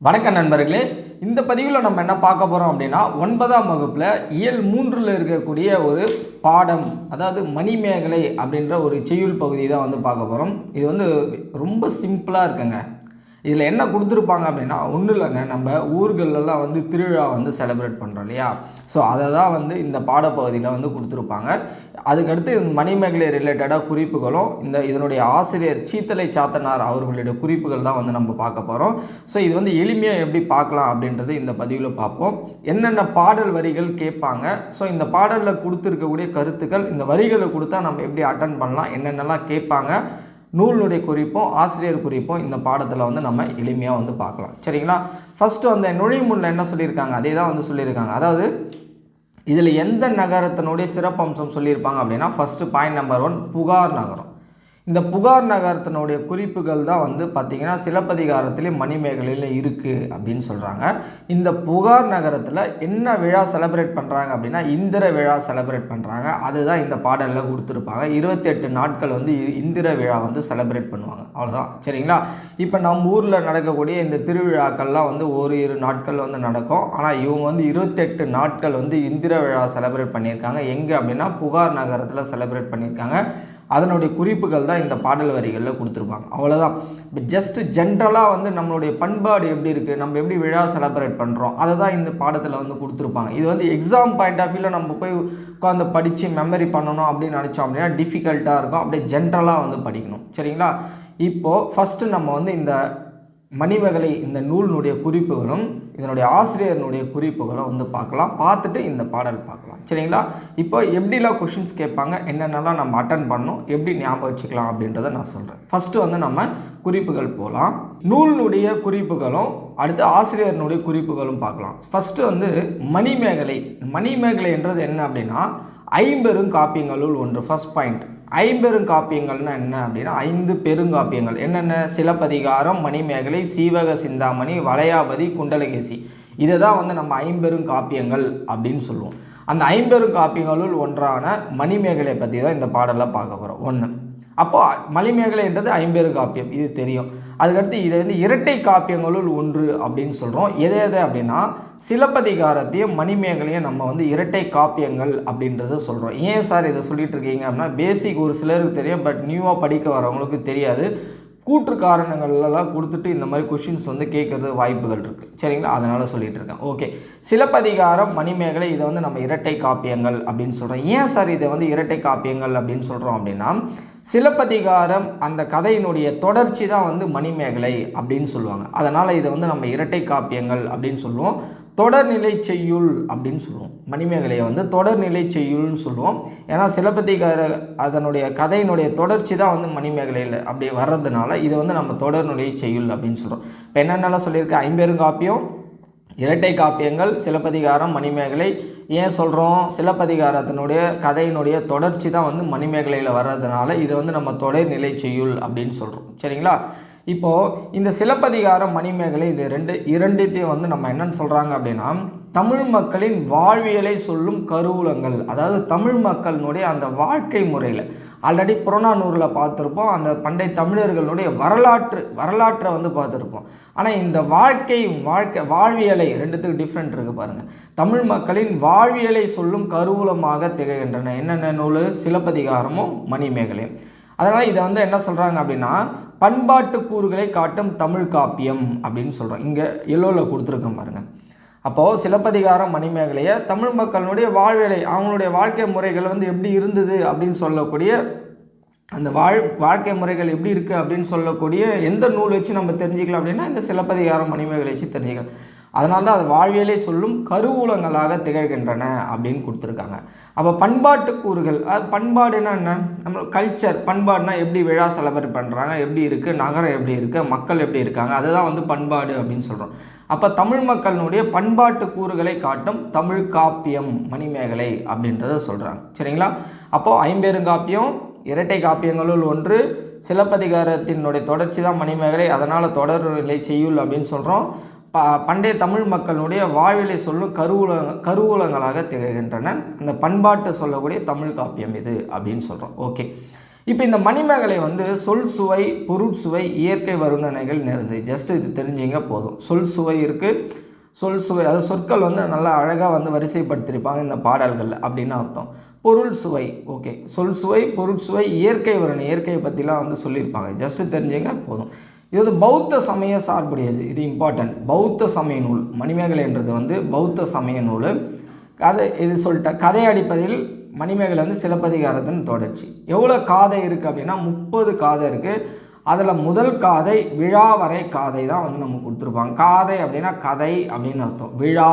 வணக்கம் நண்பர்களே இந்த பதிவில் நம்ம என்ன பார்க்க போகிறோம் அப்படின்னா ஒன்பதாம் வகுப்பில் இயல் மூன்றில் இருக்கக்கூடிய ஒரு பாடம் அதாவது மணிமேகலை அப்படின்ற ஒரு செய்யுள் பகுதி தான் வந்து பார்க்க போகிறோம் இது வந்து ரொம்ப சிம்பிளாக இருக்குங்க. இதில் என்ன கொடுத்துருப்பாங்க அப்படின்னா ஒன்றும் இல்லைங்க. நம்ம ஊர்களெல்லாம் வந்து திருவிழா வந்து செலிப்ரேட் பண்ணுறோம் இல்லையா? ஸோ அதை தான் வந்து இந்த பாடப்பகுதியில் வந்து கொடுத்துருப்பாங்க. அதுக்கடுத்து இந்த மணிமேகலை ரிலேட்டடாக குறிப்புகளும் இந்த இதனுடைய ஆசிரியர் சீத்தலை சாத்தனார் அவர்களுடைய குறிப்புகள் தான் வந்து நம்ம பார்க்க போகிறோம் ஸோ இது வந்து எளிமையாக எப்படி பார்க்கலாம் அப்படின்றது இந்த பதிவில் பார்ப்போம். என்னென்ன பாடல் வரிகள் கேட்பாங்க? ஸோ இந்த பாடலில் கொடுத்துருக்கக்கூடிய கருத்துக்கள் இந்த வரிகளை கொடுத்தா நம்ம எப்படி அட்டன் பண்ணலாம்? என்னென்னலாம் கேட்பாங்க? நூலினுடைய குறிப்பும் ஆசிரியர் குறிப்பும் இந்த பாடத்தில் வந்து நம்ம எளிமையாக வந்து பார்க்கலாம். சரிங்களா? ஃபஸ்ட்டு அந்த நுழைமுள்ள என்ன சொல்லியிருக்காங்க? அதே தான் வந்து சொல்லியிருக்காங்க. அதாவது இதில் எந்த நகரத்தினுடைய சிறப்பம்சம் சொல்லியிருப்பாங்க அப்படின்னா ஃபஸ்ட்டு பாயிண்ட் நம்பர் ஒன் புகார் நகரம். இந்த புகார் நகரத்தினுடைய குறிப்புகள் தான் வந்து பார்த்திங்கன்னா சிலப்பதிகாரத்திலே மணிமேகலையில் இருக்குது அப்படின்னு சொல்கிறாங்க இந்த புகார் நகரத்தில் என்ன விழா செலப்ரேட் பண்ணுறாங்க அப்படின்னா இந்திர விழா செலப்ரேட் பண்ணுறாங்க அதுதான் இந்த பாடலில் கொடுத்துருப்பாங்க. இருபத்தெட்டு நாட்கள் வந்து இந்திர விழா வந்து செலப்ரேட் பண்ணுவாங்க. அவ்வளோதான் சரிங்களா? இப்போ நம்ம ஊரில் நடக்கக்கூடிய இந்த திருவிழாக்கள்லாம் வந்து ஒரு இரு நாட்கள் வந்து நடக்கும். ஆனால் இவங்க வந்து இருபத்தெட்டு நாட்கள் வந்து இந்திர விழா செலப்ரேட் பண்ணியிருக்காங்க. எங்கே அப்படின்னா புகார் நகரத்தில் செலப்ரேட் பண்ணியிருக்காங்க. அதனுடைய குறிப்புகள் தான் இந்த பாடல் வரிகளில் கொடுத்துருப்பாங்க. அவ்வளோதான் இப்போ ஜஸ்ட் ஜென்ரலாக வந்து நம்மளுடைய பண்பாடு எப்படி இருக்குது நம்ம எப்படி விழா செலப்ரேட் பண்ணுறோம் அதை தான் இந்த பாடத்தில் வந்து கொடுத்துருப்பாங்க. இது வந்து எக்ஸாம் பாயிண்ட் ஆஃப் வியூவில் நம்ம போய் உட்காந்து படித்து மெமரி பண்ணணும் அப்படின்னு நினச்சோம் அப்படின்னா டிஃபிகல்ட்டாக இருக்கும். அப்படியே ஜென்ரலாக வந்து படிக்கணும். சரிங்களா? இப்போது ஃபஸ்ட்டு நம்ம வந்து இந்த மணிமகளை இந்த நூலினுடைய குறிப்புகளும் இதனுடைய ஆசிரியர்னுடைய குறிப்புகளும் வந்து பார்க்கலாம். பார்த்துட்டு இந்த பாடல் பார்க்கலாம். சரிங்களா? இப்போ எப்படிலாம் கொஷின்ஸ் கேட்பாங்க என்னென்னலாம் நம்ம அட்டன் பண்ணணும் எப்படி ஞாபகம் வச்சுக்கலாம் அப்படின்றத நான் சொல்கிறேன் ஃபஸ்ட்டு வந்து நம்ம குறிப்புகள் போகலாம் நூலினுடைய குறிப்புகளும் அடுத்து ஆசிரியர்னுடைய குறிப்புகளும் பார்க்கலாம். ஃபஸ்ட்டு வந்து மணிமேகலை. மணிமேகலை என்றது என்ன அப்படின்னா ஐம்பெரும் காப்பியங்களுள் ஒன்று. ஃபஸ்ட் பாயிண்ட் ஐம்பெரும் காப்பியங்கள்னா என்ன அப்படின்னா ஐந்து பெருங்காப்பியங்கள். என்னென்ன? சிலப்பதிகாரம் மணிமேகலை சீவக சிந்தாமணி வளையாபதி குண்டலகேசி. இதை தான் வந்து நம்ம ஐம்பெரும் காப்பியங்கள் அப்படின்னு சொல்லுவோம். அந்த ஐம்பெரும் காப்பியங்களுள் ஒன்றான மணிமேகலை பற்றி தான் இந்த பாடலில் பார்க்க போகிறோம் ஒன்று அப்போது மணிமேகலை என்றது ஐம்பெரும் காப்பியம் இது தெரியும். அதுக்கடுத்து இதை வந்து இரட்டை காப்பியங்களுள் ஒன்று அப்படின்னு சொல்கிறோம் எது எது அப்படின்னா சிலப்பதிகாரத்தையும் மணிமேகலையும் நம்ம வந்து இரட்டை காப்பியங்கள் அப்படின்றத சொல்கிறோம் ஏன் சார் இதை சொல்லிட்டு இருக்கீங்க அப்படின்னா பேசிக் ஒரு சிலருக்கு தெரியும் பட் நியூவாக படிக்க வரவங்களுக்கு தெரியாது. கூற்று காரணங்கள்லாம் கொடுத்துட்டு இந்த மாதிரி கொஷின்ஸ் வந்து கேட்கறது வாய்ப்புகள் இருக்குது சரிங்களா? அதனால் சொல்லிட்டு இருக்கேன். ஓகே சிலப்பதிகாரம் மணிமேகலை இதை வந்து நம்ம இரட்டை காப்பியங்கள் அப்படின்னு சொல்கிறோம் ஏன் சார் இதை வந்து இரட்டை காப்பியங்கள் அப்படின்னு சொல்கிறோம் அப்படின்னா சிலப்பதிகாரம் அந்த கதையினுடைய தொடர்ச்சி தான் வந்து மணிமேகலை அப்படின்னு சொல்லுவாங்க. அதனால் இதை வந்து நம்ம இரட்டை காப்பியங்கள் அப்படின்னு சொல்லுவோம். தொடர்நிலை செய்யுள் அப்படின்னு சொல்லுவோம். மணிமேகலையை வந்து தொடர்நிலை செய்யுள்னு சொல்லுவோம். ஏன்னா சிலப்பதிகார அதனுடைய கதையினுடைய தொடர்ச்சி தான் வந்து மணிமேகலையில் அப்படி வர்றதுனால இதை வந்து நம்ம தொடர்நிலை செய்யுள் அப்படின்னு சொல்கிறோம் இப்போ என்னென்னலாம் சொல்லியிருக்கு? ஐம்பெருங்காப்பியம் இரட்டை காப்பியங்கள் சிலப்பதிகாரம் மணிமேகலை. ஏன் சொல்கிறோம் சிலப்பதிகாரத்தினுடைய கதையினுடைய தொடர்ச்சி தான் வந்து மணிமேகலையில் வர்றதுனால இதை வந்து நம்ம தொடர்நிலை செய்யுள் அப்படின்னு சொல்கிறோம் சரிங்களா? இப்போது இந்த சிலப்பதிகாரம் மணிமேகலை இது ரெண்டு இரண்டுத்தையும் வந்து நம்ம என்னென்னு சொல்கிறாங்க அப்படின்னா தமிழ் மக்களின் வாழ்வியலை சொல்லும் கருவூலங்கள். அதாவது தமிழ் மக்களினுடைய அந்த வாழ்க்கை முறையில். ஆல்ரெடி புறநானூரில் பார்த்துருப்போம் அந்த பண்டை தமிழர்களுடைய வரலாற்று வரலாற்றை வந்து பார்த்துருப்போம். ஆனால் இந்த வாழ்க்கை வாழ்க்கை வாழ்வியலை ரெண்டுத்துக்கு டிஃப்ரெண்ட் இருக்குது பாருங்கள் தமிழ் மக்களின் வாழ்வியலை சொல்லும் கருவூலமாக திகழ்கின்றன. என்னென்ன நூல்? சிலப்பதிகாரமும் மணிமேகலையும். அதனால் இதை வந்து என்ன சொல்கிறாங்க அப்படின்னா பண்பாட்டு கூறுகளை காட்டும் தமிழ் காப்பியம் அப்படின்னு சொல்கிறோம் இங்கே எல்லோவில் கொடுத்துருக்கோம் பாருங்கள் அப்போது சிலப்பதிகாரம் மணிமேகலையை தமிழ் மக்களுடைய வாழ்வேலை அவங்களுடைய வாழ்க்கை முறைகள் வந்து எப்படி இருந்தது அப்படின்னு சொல்லக்கூடிய அந்த வாழ் வாழ்க்கை முறைகள் எப்படி இருக்குது அப்படின்னு சொல்லக்கூடிய எந்த நூல் வச்சு நம்ம தெரிஞ்சுக்கலாம் அப்படின்னா இந்த சிலப்பதிகாரம் மணிமேகலை வச்சு தெரிஞ்சுக்கலாம். அதனால்தான் அது வாழ்வியலை சொல்லும் கருவூலங்களாக திகழ்கின்றன அப்படின்னு கொடுத்துருக்காங்க. அப்போ பண்பாட்டு கூறுகள் அது பண்பாடுனா என்ன நம்ம கல்ச்சர் பண்பாடுனா எப்படி விழா செலிப்ரேட் பண்ணுறாங்க எப்படி இருக்குது நகரம் எப்படி இருக்குது மக்கள் எப்படி இருக்காங்க அதுதான் வந்து பண்பாடு அப்படின்னு சொல்கிறோம் அப்போ தமிழ் மக்களினுடைய பண்பாட்டு கூறுகளை காட்டும் தமிழ் காப்பியம் மணிமேகலை அப்படின்றத சொல்கிறாங்க சரிங்களா? அப்போது ஐம்பெருங்காப்பியம் இரட்டை காப்பியங்களுள் ஒன்று சிலப்பதிகாரத்தினுடைய தொடர்ச்சி தான் மணிமேகலை அதனால் தொடர் நிலை செய்யுள் அப்படின்னு சொல்கிறோம் ப பண்டைய தமிழ் மக்களுடைய வாழ்விலை சொல்லும் கருவூல கருவூலங்களாக திகழ்கின்றன. அந்த பண்பாட்டை சொல்லக்கூடிய தமிழ் காப்பியம் இது அப்படின்னு சொல்கிறோம் ஓகே. இப்போ இந்த மணிமேகலை வந்து சொல் சுவை பொருட்சுவை இயற்கை வருணனைகள் நிறைந்தது. ஜஸ்ட் இது தெரிஞ்சிங்க போதும். சொல் சுவை இருக்குது சொல் சுவை அதாவது சொற்கள் வந்து நல்லா அழகாக வந்து வரிசைப்படுத்தியிருப்பாங்க இந்த பாடல்களில் அப்படின்னு அர்த்தம். பொருள் சுவை. ஓகே. சொல் சுவை பொருட்சுவை இயற்கை வருணை இயற்கையை பற்றிலாம் வந்து சொல்லியிருப்பாங்க. ஜஸ்ட்டு தெரிஞ்சுங்க போதும். இது வந்து பௌத்த சமய சார்புடையது இது இம்பார்ட்டன்ட் பௌத்த சமய நூல் மணிமேகலைன்றது வந்து பௌத்த சமய நூல். கதை இது சொல்லிட்டேன் கதை அடிப்பதில் மணிமேகலை வந்து சிலப்பதிகாரத்தின் தொடர்ச்சி. எவ்வளோ காதை இருக்குது அப்படின்னா முப்பது காதை இருக்குது அதில் முதல் காதை விழா வரை காதை தான் வந்து நம்ம கொடுத்துருப்பாங்க. காதை அப்படின்னா கதை அப்படின்னு அர்த்தம். விழா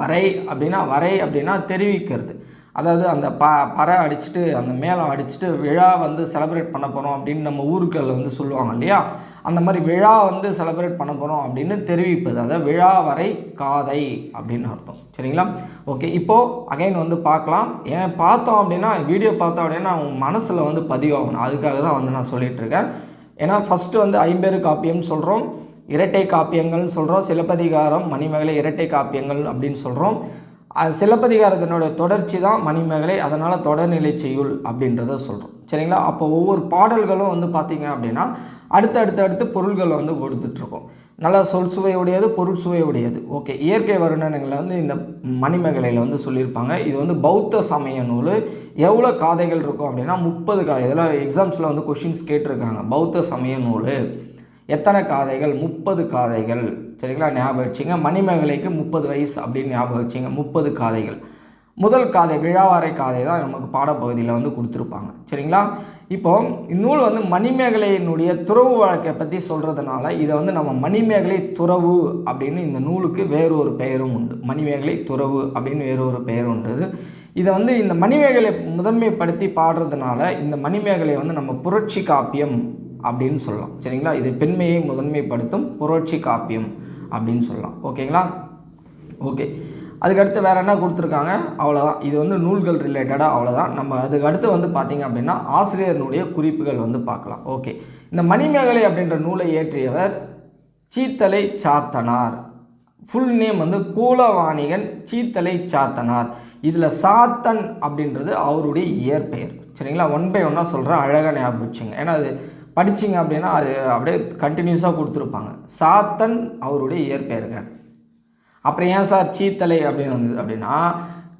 வரை அப்படின்னா வரை அப்படின்னா தெரிவிக்கிறது. அதாவது அந்த ப பறை அடிச்சுட்டு அந்த மேளம் அடிச்சுட்டு விழா வந்து செலப்ரேட் பண்ண போகிறோம் அப்படின்னு நம்ம ஊருக்களில் வந்து சொல்லுவாங்க இல்லையா? அந்த மாதிரி விழா வந்து செலப்ரேட் பண்ண போகிறோம் அப்படின்னு தெரிவிப்பது. அதாவது விழா வரை காதை அப்படின்னு அர்த்தம். சரிங்களா? ஓகே இப்போது அகைன் வந்து பார்க்கலாம். ஏன் பார்த்தோம் அப்படின்னா வீடியோ பார்த்தோம் அப்படின்னா உங்கள் மனசில் வந்து பதிவாகணும் அதுக்காக தான் வந்து நான் சொல்லிகிட்ருக்கேன் ஏன்னா ஃபஸ்ட்டு வந்து ஐம்பேரு காப்பியம்னு சொல்கிறோம் இரட்டை காப்பியங்கள்னு சொல்கிறோம் சிலப்பதிகாரம் மணிமகளை இரட்டை காப்பியங்கள் அப்படின்னு சொல்கிறோம் அது சிலப்பதிகாரத்தினுடைய தொடர்ச்சி தான் மணிமேகலை அதனால் தொடர்நிலை செய்யுள் அப்படின்றத சொல்கிறோம் சரிங்களா? அப்போ ஒவ்வொரு பாடல்களும் வந்து பார்த்திங்க அப்படின்னா அடுத்து அடுத்து அடுத்து பொருள்களை வந்து கொடுத்துட்ருக்கோம். நல்லா சொல் சுவையுடையது பொருள் சுவையுடையது. ஓகே இயற்கை வருணனங்களை வந்து இந்த மணிமேகலையில் வந்து சொல்லியிருப்பாங்க. இது வந்து பௌத்த சமய நூல். எவ்வளோ காதைகள் இருக்கும் அப்படின்னா முப்பது காதை இதெல்லாம் எக்ஸாம்ஸில் வந்து கொஷின்ஸ் கேட்டிருக்காங்க. பௌத்த சமய நூல். எத்தனை காதைகள்? முப்பது காதைகள். சரிங்களா? ஞாபகம் வச்சுங்க. மணிமேகலைக்கு முப்பது வயசு அப்படின்னு ஞாபகம் வச்சுங்க. முப்பது காதைகள். முதல் காதை விழாவாரை காதை தான் நமக்கு பாடப்பகுதியில் வந்து கொடுத்துருப்பாங்க. சரிங்களா? இப்போ இந்நூல் வந்து மணிமேகலையினுடைய துறவு வழக்கை பற்றி சொல்கிறதுனால இதை வந்து நம்ம மணிமேகலை துறவு அப்படின்னு இந்த நூலுக்கு வேறொரு பெயரும் உண்டு. மணிமேகலை துறவு அப்படின்னு வேறொரு பெயர் உண்டு. இதை வந்து இந்த மணிமேகலை முதன்மைப்படுத்தி பாடுறதுனால இந்த மணிமேகலை வந்து நம்ம புரட்சி காப்பியம் அப்படின்னு சொல்லலாம். சரிங்களா? இது பெண்மையை முதன்மைப்படுத்தும் புரட்சி காப்பியம் அப்படின்னு சொல்லலாம். ஓகேங்களா? ஓகே. அதுக்கடுத்து வேறு என்ன கொடுத்துருக்காங்க? அவ்வளோதான் இது வந்து நூல்கள் ரிலேட்டடாக அவ்வளோதான் நம்ம அதுக்கு அடுத்து வந்து பார்த்திங்க அப்படின்னா ஆசிரியர்களுடைய குறிப்புகள் வந்து பார்க்கலாம். ஓகே. இந்த மணிமேகலை அப்படின்ற நூலை இயற்றியவர் சீத்தலை சாத்தனார். ஃபுல் நேம் வந்து கூலவாணிகன் சீத்தலை சாத்தனார். இதில் சாத்தன் அப்படின்றது அவருடைய இயற்பெயர். சரிங்களா? ஒன் பை ஒன்னாக சொல்கிறேன் அழகாக ஞாபகம் வச்சுங்க. ஏன்னா அது படிச்சிங்க அப்படின்னா அது அப்படியே கண்டினியூஸாக கொடுத்துருப்பாங்க. சாத்தன் அவருடைய இயற்பெயருங்க அப்புறம் ஏன் சார் சீத்தலை அப்படின்னு வந்தது அப்படின்னா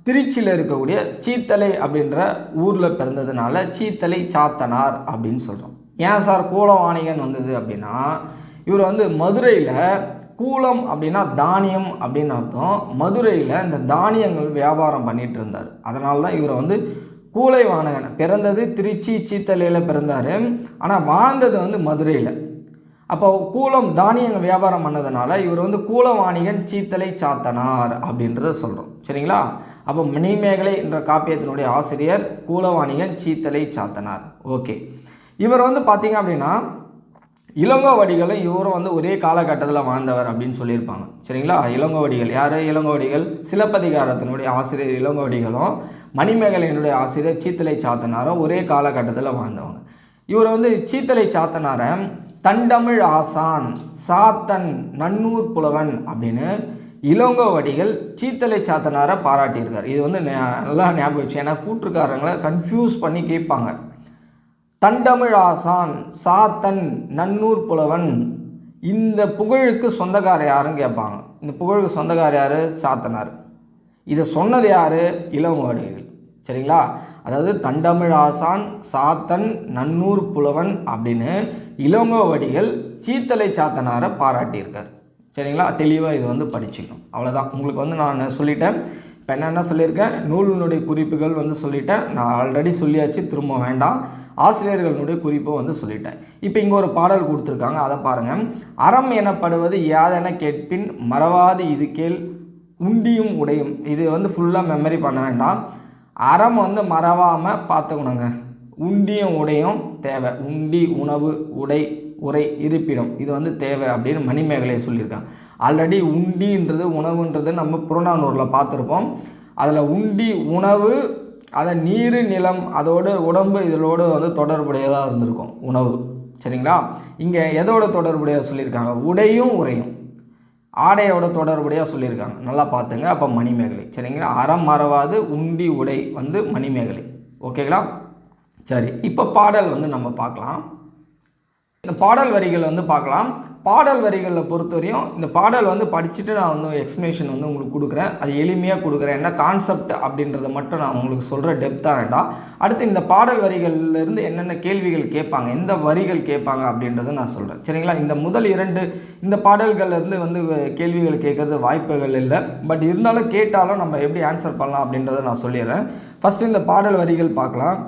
திருச்சியில் இருக்கக்கூடிய சீத்தலை அப்படின்ற ஊரில் பிறந்ததுனால சீத்தலை சாத்தனார் அப்படின்னு சொல்கிறோம் ஏன் சார் கூலவாணிகன் வந்தது அப்படின்னா இவர் வந்து மதுரையில் கூலம் அப்படின்னா தானியம் அப்படின்னு அர்த்தம். மதுரையில் இந்த தானியங்கள் வியாபாரம் பண்ணிகிட்டு இருந்தார். அதனால தான் இவரை வந்து கூலை வானகன். பிறந்தது திருச்சி சீத்தலையில் பிறந்தார். ஆனால் வாழ்ந்தது வந்து மதுரையில். அப்போ கூலம் தானியங்கள் வியாபாரம் பண்ணதுனால இவர் வந்து கூலவாணிகன் சீத்தலை சாத்தனார் அப்படின்றத சொல்கிறோம் சரிங்களா? அப்போ மணிமேகலை என்ற காப்பியத்தினுடைய ஆசிரியர் கூலவாணிகன் சீத்தலை சாத்தனார். ஓகே. இவர் வந்து பார்த்தீங்க அப்படின்னா இளங்கோவடிகளும் இவரும் வந்து ஒரே காலகட்டத்தில் வாழ்ந்தவர் அப்படின்னு சொல்லியிருப்பாங்க. சரிங்களா? இளங்கோவடிகள் யார்? இளங்கோவடிகள் சிலப்பதிகாரத்தினுடைய ஆசிரியர் இளங்கோவடிகளும் மணிமேகலையினுடைய ஆசிரியர் சீத்தலை சாத்தனாரும் ஒரே காலகட்டத்தில் வாழ்ந்தவங்க. இவர் வந்து சீத்தலை சாத்தனாரை தண்டமிழ் ஆசான் சாத்தன் நன்னூர் புலவன் அப்படின்னு இளங்கோவடிகள் சீத்தலை சாத்தனாரை பாராட்டியிருக்கார். இது வந்து நல்லா ஞாபகம் வச்சு ஏன்னா கூட்டுக்காரங்களை கன்ஃபியூஸ் பண்ணி கேட்பாங்க. தண்டமிழ் ஆசான் சாத்தன் நன்னூர் புலவன் இந்த புகழுக்கு சொந்தக்காரர் யாருன்னு கேட்பாங்க. இந்த புகழுக்கு சொந்தக்காரர் யார்? சாத்தனார். இதை சொன்னது யார்? இளங்கோவடிகள் சரிங்களா? அதாவது தண்டமிழ் ஆசான் சாத்தன் நன்னூர் புலவன் அப்படின்னு இளங்கோவடிகள் சீத்தலை சாத்தனாரை பாராட்டியிருக்கார். சரிங்களா? தெளிவாக இது வந்து படிச்சுக்கணும். அவ்வளோதான் உங்களுக்கு வந்து நான் சொல்லிட்டேன். இப்போ என்னென்ன சொல்லியிருக்கேன்? நூலினுடைய குறிப்புகள் வந்து சொல்லிட்டேன். நான் ஆல்ரெடி சொல்லியாச்சு. திரும்ப வேண்டாம். ஆசிரியர்களுடைய குறிப்பை வந்து சொல்லிட்டேன். இப்போ இங்கே ஒரு பாடல் கொடுத்துருக்காங்க. அதை பாருங்கள் அறம் எனப்படுவது யாதென கேட்பின் மறவாது இது கேள் உண்டியும் உடையும். இது வந்து ஃபுல்லாக மெமரி பண்ண வேண்டாம். அறம் வந்து மறவாமல் பார்த்துக்கணுங்க. உண்டியும் உடையும் தேவை. உண்டி உணவு உடை உரை இருப்பிடம். இது வந்து தேவை அப்படின்னு மணிமேகலை சொல்லியிருக்காங்க. ஆல்ரெடி உண்டின்றது உணவுன்றது நம்ம புறநானூரில் பார்த்துருப்போம். அதில் உண்டி உணவு அதை நீர் நிலம் அதோட உடம்பு இதோடு வந்து தொடர்புடையதாக இருந்திருக்கும் உணவு. சரிங்களா? இங்கே எதோட தொடர்புடையதாக சொல்லியிருக்காங்க? உடையும் உரையும் ஆடையோட தொடர்புடையாக சொல்லியிருக்காங்க. நல்லா பார்த்துங்க. அப்போ மணிமேகலை. சரிங்களா? அறம் மறவாது உண்டி உடை வந்து மணிமேகலை. ஓகேங்களா? சரி. இப்போ பாடல் வந்து நம்ம பார்க்கலாம். இந்த பாடல் வரிகள் வந்து பார்க்கலாம். பாடல் வரிகளில் பொறுத்தவரையும் இந்த பாடல் வந்து படிச்சுட்டு நான் வந்து எக்ஸ்ப்ளனேஷன் வந்து உங்களுக்கு கொடுக்குறேன். அது எளிமையாக கொடுக்குறேன். என்ன கான்செப்ட் அப்படின்றத மட்டும் நான் உங்களுக்கு சொல்கிற டெப்த்தாக வேண்டாம். அடுத்து இந்த பாடல் வரிகள்லேருந்து என்னென்ன கேள்விகள் கேட்பாங்க எந்த வரிகள் கேட்பாங்க அப்படின்றத நான் சொல்கிறேன் சரிங்களா? இந்த முதல் இரண்டு இந்த பாடல்கள்லேருந்து வந்து கேள்விகள் கேட்கறது வாய்ப்புகள் இல்லை. பட் இருந்தாலும் கேட்டாலும் நம்ம எப்படி ஆன்சர் பண்ணலாம் அப்படின்றத நான் சொல்லிடுறேன். ஃபஸ்ட்டு இந்த பாடல் வரிகள் பார்க்கலாம்.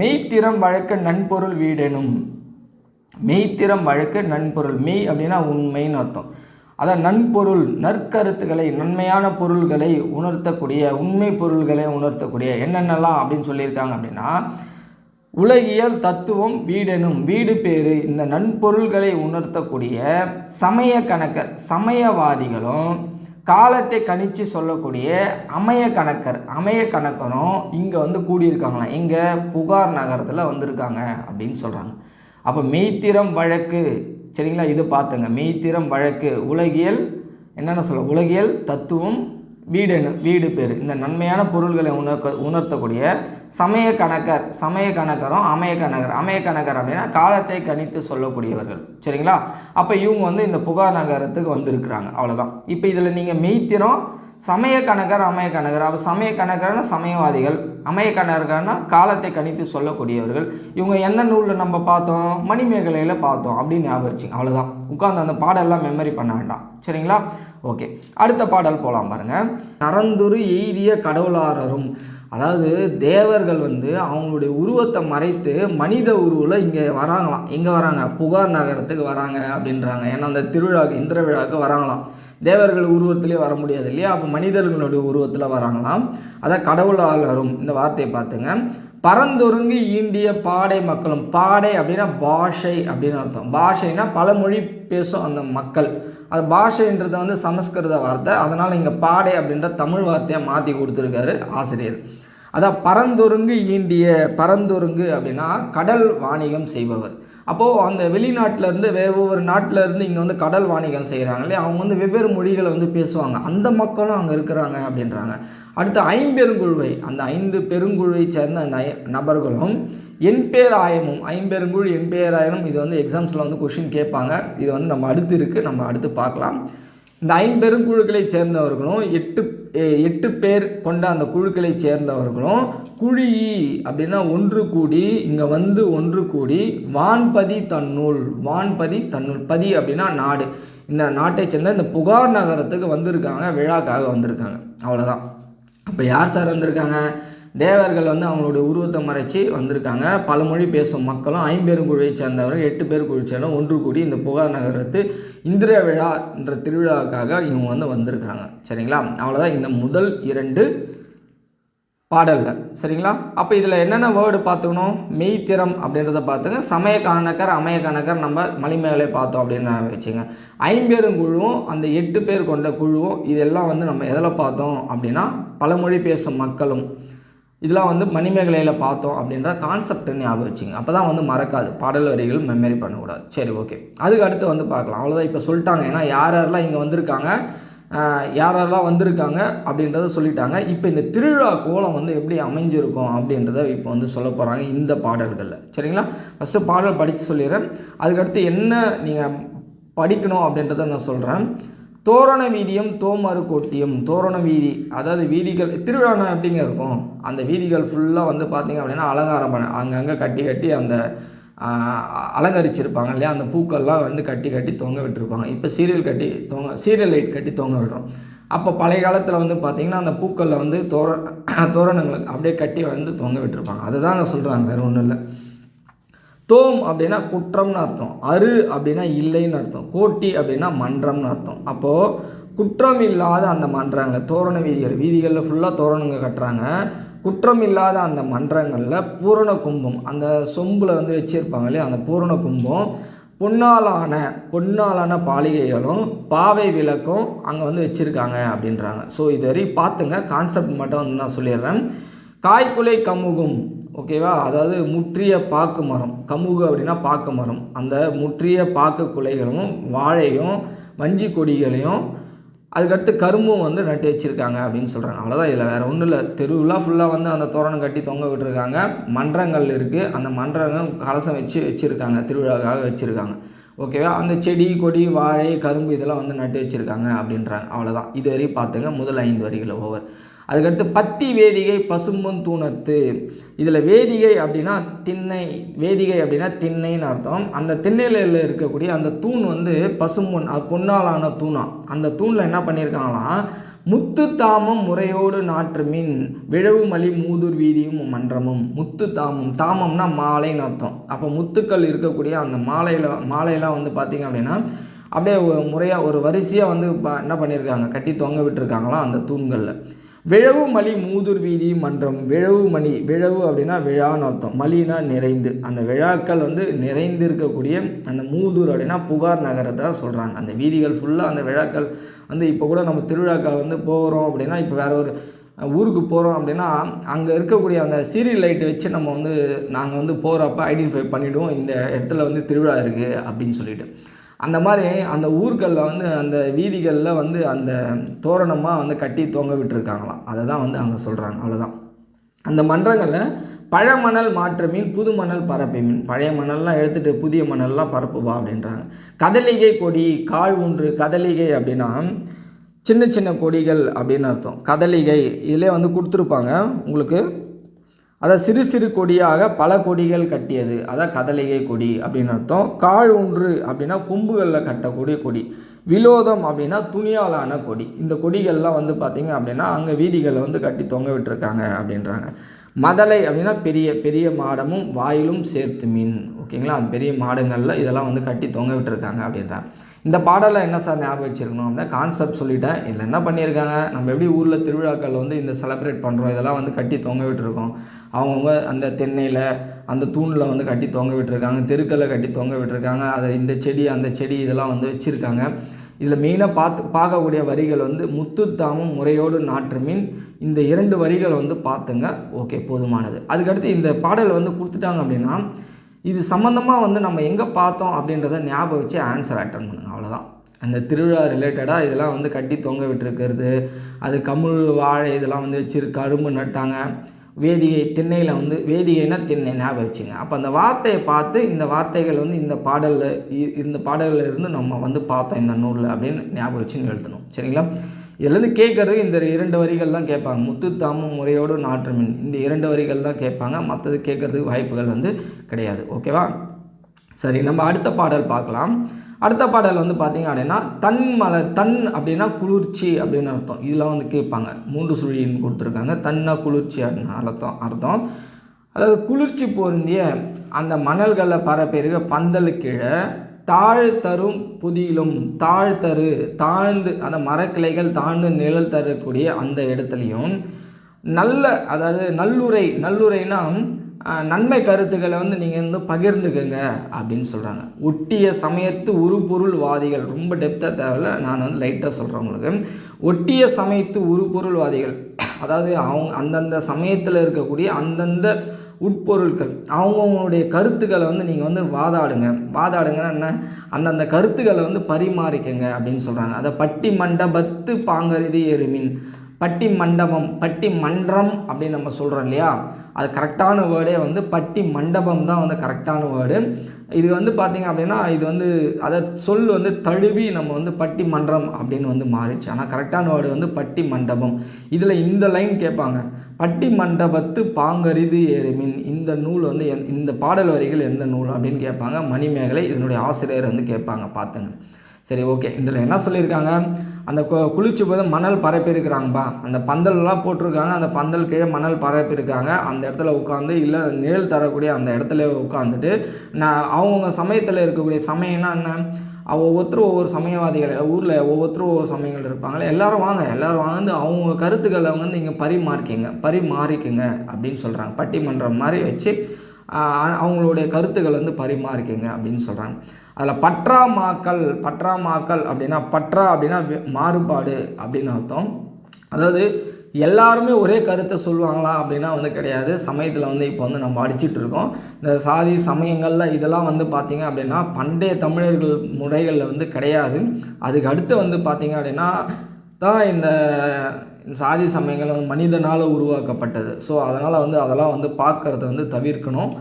மெய்த்திறம் வழக்க நன்பொருள் வீடெனும். மெய்த்திறம் வழக்கு நன்பொருள். மெய் அப்படின்னா உண்மைன்னு அர்த்தம். அதான் நன்பொருள் நற்கருத்துக்களை நன்மையான பொருள்களை உணர்த்தக்கூடிய உண்மை பொருள்களை உணர்த்தக்கூடிய என்னென்னலாம் அப்படின்னு சொல்லியிருக்காங்க அப்படின்னா உலகியல் தத்துவம் வீடெனும் வீடு பேர் இந்த நன்பொருள்களை உணர்த்தக்கூடிய சமய கணக்கர் சமயவாதிகளும் காலத்தை கணித்து சொல்லக்கூடிய அமைய கணக்கர் அமைய கணக்கரும் இங்கே வந்து கூடியிருக்காங்களாம். இங்கே புகார் நகரத்தில் வந்திருக்காங்க அப்படின்னு சொல்கிறாங்க அப்போ மெய்த்திறம் வழக்கு சரிங்களா? இது பார்த்துங்க. மெய்த்திறம் வழக்கு உலகியல் என்னென்ன சொல்ல உலகியல் தத்துவம் வீடுன்னு வீடு பேர். இந்த நன்மையான பொருள்களை உணர்க்க உணர்த்தக்கூடிய சமய கணக்கர் சமய கணக்கரும் அமய கணக்கர் அமய கணக்கர் அப்படின்னா காலத்தை கணித்து சொல்லக்கூடியவர்கள் சரிங்களா? அப்போ இவங்க வந்து இந்த புகார் நகரத்துக்கு வந்திருக்கிறாங்க. அவ்வளோதான் இப்போ இதில் நீங்கள் மெய்த்திரம் சமய கணக்கர் அமைய கணக்கர் அப்போ சமய கணக்கர்னா சமயவாதிகள் அமைய கணக்கர்னா காலத்தை கணித்து சொல்லக்கூடியவர்கள். இவங்க எந்த நூலில் நம்ம பார்த்தோம்? மணிமேகலையில் பார்த்தோம். அப்படின்னு ஞாபகம் அவ்வளோதான் உட்காந்து அந்த பாடெல்லாம் மெமரி பண்ண வேண்டாம். சரிங்களா? ஓகே அடுத்த பாடல் போகலாம் பாருங்கள் நரந்துரு எய்திய கடவுளாரரும் அதாவது தேவர்கள் வந்து அவங்களுடைய உருவத்தை மறைத்து மனித உருவில் இங்கே வராங்களாம். எங்கே வராங்க? புகார் நகரத்துக்கு வராங்க அப்படின்றாங்க. ஏன்னா அந்த திருவிழாவுக்கு இந்திர விழாவுக்கு வராங்களாம். தேவர்கள் உருவத்திலே வர முடியாது இல்லையா? அப்போ மனிதர்களுடைய உருவத்தில் வராங்களாம். அதான் வரும் இந்த வார்த்தையை பார்த்துங்க. பரந்தொருங்கி ஈண்டிய பாடை மக்களும் பாடை அப்படின்னா பாஷை அப்படின்னு அர்த்தம். பாஷைனா பல மொழி பேசும் அந்த மக்கள். அது பாஷைன்றது வந்து சமஸ்கிருத வார்த்தை. அதனால் இங்கே பாடை அப்படின்ற தமிழ் வார்த்தையை மாற்றி கொடுத்துருக்காரு ஆசிரியர். அதான் பரந்தொருங்கு ஈண்டிய பரந்தொருங்கு அப்படின்னா கடல் வாணிகம் செய்பவர். அப்போது அந்த வெளிநாட்டிலேருந்து வேறு ஒவ்வொரு நாட்டில் இருந்து இங்கே வந்து கடல் வாணிகம் செய்கிறாங்க இல்லையா? அவங்க வந்து வெவ்வேறு மொழிகளை வந்து பேசுவாங்க. அந்த மக்களும் அங்கே இருக்கிறாங்க அப்படின்றாங்க. அடுத்து ஐம்பெருங்குழுவை. அந்த ஐந்து பெருங்குழுவை சேர்ந்த அந்த நபர்களும் என் பேர் ஆயமும் ஐம்பெருங்குழு என் பேர் ஆயமும் இது வந்து எக்ஸாம்ஸில் வந்து கொஷின் கேட்பாங்க. இது வந்து நம்ம அடுத்து இருக்குது நம்ம அடுத்து பார்க்கலாம். இந்த ஐம்பெருங்குழுக்களை சேர்ந்தவர்களும் எட்டு எட்டு பேர் கொண்ட அந்த குழுக்களை சேர்ந்தவர்களும் குழி அப்படின்னா ஒன்று கூடி இங்கே வந்து ஒன்று கூடி வான்பதி தன்னூல் வான்பதி தன்னூல் பதி அப்படின்னா நாடு. இந்த நாட்டை சேர்ந்த இந்த புகார் நகரத்துக்கு வந்திருக்காங்க விழாக்காக வந்திருக்காங்க. அவ்வளோதான் அப்போ யார் சார் வந்திருக்காங்க? தேவர்கள் வந்து அவங்களுடைய உருவத்தை மறைச்சி வந்திருக்காங்க. பல மொழி பேசும் மக்களும் ஐம்பெருங்குழுவை சேர்ந்தவர்கள் எட்டு பேர் குழு ஒன்று கூடி இந்த புகார் நகரத்து இந்திர விழா என்ற திருவிழாவுக்காக இவங்க வந்து வந்திருக்காங்க சரிங்களா? அவ்வளோதான் இந்த முதல் இரண்டு பாடலில் சரிங்களா? அப்போ இதில் என்னென்ன வேர்டு பார்த்துக்கணும்? மெய்த்திறம் அப்படின்றத பார்த்துங்க. சமய கணக்கர் அமய கணக்கர் நம்ம மலிமேகலை பார்த்தோம் அப்படின்னு வச்சுங்க. ஐம்பெருங்குழுவும் அந்த எட்டு பேர் கொண்ட குழுவும் இதெல்லாம் வந்து நம்ம எதில் பார்த்தோம் அப்படின்னா பலமொழி பேசும் மக்களும் இதெல்லாம் வந்து மணிமேகலையில் பார்த்தோம் அப்படின்ற கான்செப்ட் ஞாபகம் வச்சுங்க. அப்போ தான் வந்து மறக்காது. பாடல் வரிகள் மெமரி பண்ணக்கூடாது. சரி ஓகே அதுக்கு அடுத்து வந்து பார்க்கலாம். அவ்வளோதான் இப்போ சொல்லிட்டாங்க. ஏன்னா யார் யாரெல்லாம் இங்கே வந்திருக்காங்க யார் யாரெல்லாம் வந்திருக்காங்க அப்படின்றத சொல்லிட்டாங்க. இப்போ இந்த திருவிழா கோலம் வந்து எப்படி அமைஞ்சிருக்கும் அப்படின்றத இப்போ வந்து சொல்ல போகிறாங்க இந்த பாடல்களில். சரிங்களா? ஃபஸ்ட்டு பாடல் படித்து சொல்லிடுறேன். அதுக்கடுத்து என்ன நீங்கள் படிக்கணும் அப்படின்றத நான் சொல்கிறேன் தோரண வீதியும் தோமறு கோட்டியம். தோரண வீதி அதாவது வீதிகள் திருவிழா எப்படிங்க இருக்கும்? அந்த வீதிகள் ஃபுல்லாக வந்து பார்த்திங்க அப்படின்னா அலங்காரம் பண்ண அங்கங்கே கட்டி கட்டி அந்த அலங்கரிச்சிருப்பாங்க இல்லையா? அந்த பூக்கள்லாம் வந்து கட்டி கட்டி தொங்க விட்டுருப்பாங்க. இப்போ சீரியல் கட்டி தொங்க சீரியல் லைட் கட்டி தொங்க விடுறோம். அப்போ பழைய காலத்தில் வந்து பார்த்திங்கன்னா அந்த பூக்களில் வந்து தோர தோரணங்களுக்கு அப்படியே கட்டி வந்து தொங்க விட்டுருப்பாங்க. அதுதாங்க சொல்கிறாங்க வேறு ஒன்றும் இல்லை. தோம் அப்படின்னா குற்றம்னு அர்த்தம். அரு அப்படின்னா இல்லைன்னு அர்த்தம். கோட்டி அப்படின்னா மன்றம்னு அர்த்தம். அப்போது குற்றம் இல்லாத அந்த மன்றங்கள் தோரண வீதிகள் வீதிகளில் ஃபுல்லாக தோரணங்க கட்டுறாங்க. குற்றம் இல்லாத அந்த மன்றங்களில் பூரண கும்பம் அந்த சொம்பில் வந்து வச்சுருப்பாங்க இல்லையா அந்த பூரண கும்பம் பொன்னாலான பொன்னாலான பாலிகைகளும் பாவை விளக்கும் அங்கே வந்து வச்சுருக்காங்க அப்படின்றாங்க. ஸோ இது பார்த்துங்க. கான்செப்ட் மட்டும் வந்து நான் சொல்லிடுறேன். காய்குலை கமுகும். ஓகேவா? அதாவது முற்றிய பாக்கு மரம். கமுகு அப்படின்னா பாக்கு மரம். அந்த முற்றிய பாக்கு குலைகளும் வாழையும் வஞ்சி கொடிகளையும் அதுக்கடுத்து கரும்பும் வந்து நட்டு வச்சுருக்காங்க அப்படின்னு சொல்கிறாங்க அவ்வளோதான் இதில் வேறு ஒன்றும் இல்லை. தெருவுலாம் ஃபுல்லாக வந்து அந்த தோரணம் கட்டி தொங்க விட்டுருக்காங்க. மன்றங்கள் இருக்குது அந்த மன்றங்கள் கலசம் வச்சு வச்சுருக்காங்க. திருவிழாக்காக வச்சுருக்காங்க. ஓகேவா? அந்த செடி கொடி வாழை கரும்பு இதெல்லாம் வந்து நட்டு வச்சுருக்காங்க அப்படின்றாங்க. அவ்வளோதான் இது வரையும் பார்த்துங்க. முதல் ஐந்து வரிகளை ஓவர் அதுக்கடுத்து பத்தி வேதிகை பசும்பொன் தூணத்து. இதில் வேதிகை அப்படின்னா திண்ணை வேதிகை அப்படின்னா திண்ணைன்னு அர்த்தம். அந்த திண்ணையில் இருக்கக்கூடிய அந்த தூண் வந்து பசும்பொன் அது பொன்னாலான தூணா. அந்த தூணில் என்ன பண்ணியிருக்காங்களாம் முத்து தாமம் முறையோடு நாற்று மீன் விழவு மலி மூதூர் வீதியும் மன்றமும். முத்து தாமம் தாமம்னா மாலைன்னு அர்த்தம். அப்போ முத்துக்கள் இருக்கக்கூடிய அந்த மாலையில் மாலையெல்லாம் வந்து பார்த்திங்க அப்படின்னா அப்படியே முறையாக ஒரு வரிசையாக வந்து என்ன பண்ணியிருக்காங்க கட்டி தொங்க விட்டுருக்காங்களாம் அந்த தூண்களில். விழவு மலி மூதூர் வீதி மன்றம். விழவு மணி விழவு அப்படின்னா விழான்னு அர்த்தம். மலினா நிறைந்து. அந்த விழாக்கள் வந்து நிறைந்து இருக்கக்கூடிய அந்த மூதூர் அப்படின்னா புகார் நகரத்தை சொல்கிறாங்க அந்த வீதிகள் ஃபுல்லாக அந்த விழாக்கள் வந்து இப்போ கூட நம்ம திருவிழாக்கள் வந்து போகிறோம் அப்படின்னா இப்போ வேற ஒரு ஊருக்கு போகிறோம் அப்படின்னா அங்கே இருக்கக்கூடிய அந்த சீரியல் லைட்டு வச்சு நம்ம வந்து நாங்கள் வந்து போகிறப்ப ஐடென்டிஃபை பண்ணிவிடுவோம் இந்த இடத்துல வந்து திருவிழா இருக்குது அப்படின்னு சொல்லிட்டு. அந்த மாதிரி அந்த ஊர்களில் வந்து அந்த வீதிகளில் வந்து அந்த தோரணமாக வந்து கட்டி தொங்க விட்டுருக்காங்களாம் அதை தான் வந்து அவங்க சொல்கிறாங்க அவ்வளோதான் அந்த மன்றங்களில் பழமணல் மாற்று மீன் புது மணல் பரப்பி மீன். பழைய மணல்லாம் எடுத்துகிட்டு புதிய மணல்லாம் பரப்புவா அப்படின்றாங்க. கதலிகை கொடி கால் ஊன்று கதலிகை அப்படின்னா சின்ன சின்ன கொடிகள் அப்படின்னு அர்த்தம். கதலிகை இதிலே வந்து கொடுத்துருப்பாங்க. உங்களுக்கு அதை சிறு சிறு கொடியாக பல கொடிகள் கட்டியது. அதான் கதலிகை கொடி அப்படின்னு அர்த்தம். காழ் ஒன்று அப்படின்னா கொம்புகளில் கட்டக்கூடிய கொடி. விலோதம் அப்படின்னா துணியாலான கொடி. இந்த கொடிகள்லாம் வந்து பார்த்திங்க அப்படின்னா அங்கே வீதிகளில் வந்து கட்டி தொங்க விட்டுருக்காங்க அப்படின்றாங்க. மதலை அப்படின்னா பெரிய பெரிய மாடமும் வாயிலும் சேர்த்து மீன். ஓகேங்களா? அந்த பெரிய மாடங்களில் இதெல்லாம் வந்து கட்டி தொங்க விட்டுருக்காங்க அப்படின்றாங்க. இந்த பாடலை என்ன சார் ஞாபகம் வச்சுருக்கணும் அப்படின்னா கான்செப்ட் சொல்லிட்டேன். இதில் என்ன பண்ணியிருக்காங்க? நம்ம எப்படி ஊரில் திருவிழாக்கள் வந்து இந்த செலப்ரேட் பண்ணுறோம் இதெல்லாம் வந்து கட்டி தொங்க விட்டுருக்கோம். அவங்கவுங்க அந்த தென்னையில் அந்த தூணில் வந்து கட்டி தொங்க விட்டுருக்காங்க. தெருக்களை கட்டி தொங்க விட்டுருக்காங்க. அதை இந்த செடி அந்த செடி இதெல்லாம் வந்து வச்சுருக்காங்க. இதில் மெயினாக பார்த்து பார்க்கக்கூடிய வரிகள் வந்து முத்துத்தாமும் முறையோடு நாற்று மீன். இந்த இரண்டு வரிகளை வந்து பார்த்துங்க ஓகே போதுமானது. அதுக்கடுத்து இந்த பாடல் வந்து கொடுத்துட்டாங்க அப்படின்னா இது சம்மந்தமாக வந்து நம்ம எங்கே பார்த்தோம் அப்படின்றத ஞாபகம் வச்சு ஆன்சர் அட்டன் பண்ணுங்க அவ்வளோதான் அந்த திருவிழா ரிலேட்டடாக இதெல்லாம் வந்து கட்டி தொங்க விட்டுருக்கிறது. அது கமுழ் வாழை இதெல்லாம் வந்து வச்சு கரும்பு நட்டாங்க. வேதிகை திண்ணையில் வந்து வேதிகைனா திண்ணை ஞாபகம் வச்சுங்க. அப்போ அந்த வார்த்தையை பார்த்து இந்த வார்த்தைகள் வந்து இந்த பாடலில் இந்த பாடலில் இருந்து நம்ம வந்து பார்த்தோம் இந்த நூலில் அப்படின்னு ஞாபகம் வச்சுன்னு எழுதணும் சரிங்களா? இதுலேருந்து கேட்குறது? இந்த இரண்டு வரிகள் தான் கேட்பாங்க முத்துத்தாமும் முறையோடு நாற்றுமின் இந்த இரண்டு வரிகள் தான் கேட்பாங்க. மற்றது கேட்கறதுக்கு வாய்ப்புகள் வந்து கிடையாது. ஓகேவா? சரி நம்ம அடுத்த பாடல் பார்க்கலாம். அடுத்த பாடல் வந்து பார்த்தீங்க அப்படின்னா தன் மலை தன் அப்படின்னா குளிர்ச்சி அப்படின்னு அர்த்தம். இதெல்லாம் வந்து கேட்பாங்க. மூன்று சுழின்னு கொடுத்துருக்காங்க. தன்னா குளிர்ச்சி அப்படின்னு அர்த்தம் அர்த்தம். அதாவது குளிர்ச்சி பொருந்திய அந்த மணல்களில் பரப்பெருக கீழே தாழ் தரும் புதியிலும் தாழ் தரு தாழ்ந்து அந்த மரக்கிளைகள் தாழ்ந்து நிழல் தரக்கூடிய அந்த இடத்துலையும் நல்ல அதாவது நல்லுரை நல்லுரைனா நன்மை கருத்துக்களை வந்து நீங்கள் வந்து பகிர்ந்துக்கங்க அப்படின்னு சொல்கிறாங்க ஒட்டிய சமயத்து உருப்பொருள்வாதிகள் ரொம்ப டெப்த்தாக தேவையில்ல நான் வந்து லைட்டாக சொல்கிறேன் உங்களுக்கு. ஒட்டிய சமயத்து உருப்பொருள்வாதிகள் அதாவது அவங்க அந்தந்த சமயத்தில் இருக்கக்கூடிய அந்தந்த உட்பொருட்கள் அவங்கவுங்களுடைய கருத்துக்களை வந்து நீங்கள் வந்து வாதாடுங்க. வாதாடுங்கன்னா என்ன? அந்தந்த கருத்துக்களை வந்து பரிமாறிக்கங்க அப்படின்னு சொல்கிறாங்க அதை பட்டி மண்டபத்து பாங்கருதி எருமின். பட்டி மண்டபம் பட்டி மன்றம் அப்படின்னு நம்ம சொல்கிறோம் இல்லையா? அது கரெக்டான வேர்டே வந்து பட்டி மண்டபம் தான் வந்து கரெக்டான வேர்டு. இது வந்து பார்த்திங்க அப்படின்னா இது வந்து அதை சொல் வந்து தழுவி நம்ம வந்து பட்டி மன்றம் அப்படின்னு வந்து மாறிச்சு ஆனால் கரெக்டான வேர்டு வந்து பட்டி மண்டபம். இதில் இந்த லைன் கேட்பாங்க. பட்டி மண்டபத்து பாங்கரிது ஏறுமின். இந்த நூல் வந்து எந் இந்த பாடல் வரிகள் எந்த நூல் அப்படின்னு கேட்பாங்க. மணிமேகலை இதனுடைய ஆசிரியர் வந்து கேட்பாங்க. பார்த்துங்க. சரி ஓகே. இதில் என்ன சொல்லியிருக்காங்க? அந்த கு- குளிர்ச்சி போது மணல் பரப்பியிருக்கிறாங்கப்பா. அந்த பந்தல்லாம் போட்டிருக்காங்க. அந்த பந்தல் கீழே மணல் பரப்பியிருக்காங்க. அந்த இடத்துல உட்காந்து இல்லை நிழல் தரக்கூடிய அந்த இடத்துல உட்காந்துட்டு நான் அவங்கவுங்க சமயத்தில் இருக்கக்கூடிய சமயம்னா என்ன? ஒவ்வொருத்தரும் ஒவ்வொரு சமயவாதிகள் ஊரில் ஒவ்வொருத்தரும் ஒவ்வொரு சமயங்கள் இருப்பாங்களே எல்லாரும் வாங்க எல்லாரும் வந்து அவங்க கருத்துக்களை வந்து இங்கே பரிமாறிக்கிங்க பரிமாறிக்குங்க அப்படின்னு சொல்கிறாங்க பட்டிமன்றம் மாதிரி வச்சு அவங்களுடைய கருத்துக்களை வந்து பரிமாறிக்குங்க அப்படின்னு சொல்கிறாங்க அதில் பற்றாமாக்கல் பற்றாமாக்கல் அப்படின்னா பற்றா அப்படின்னா மாறுபாடு அப்படின்னு அர்த்தம். அதாவது எல்லாருமே ஒரே கருத்தை சொல்லுவாங்களா அப்படின்னா வந்து கிடையாது. சமயத்தில் வந்து இப்போ வந்து நம்ம அடிச்சிட்டு இருக்கோம். இந்த சாதி சமயங்களில் இதெல்லாம் வந்து பார்த்திங்க அப்படின்னா பண்டைய தமிழர்கள் முறைகளில் வந்து கிடையாது. அதுக்கு அடுத்து வந்து பார்த்திங்க அப்படின்னா தான் இந்த சாதி சமயங்கள் வந்து மனிதனால் உருவாக்கப்பட்டது. ஸோ அதனால் வந்து அதெல்லாம் வந்து பார்க்குறத வந்து தவிர்க்கணும்.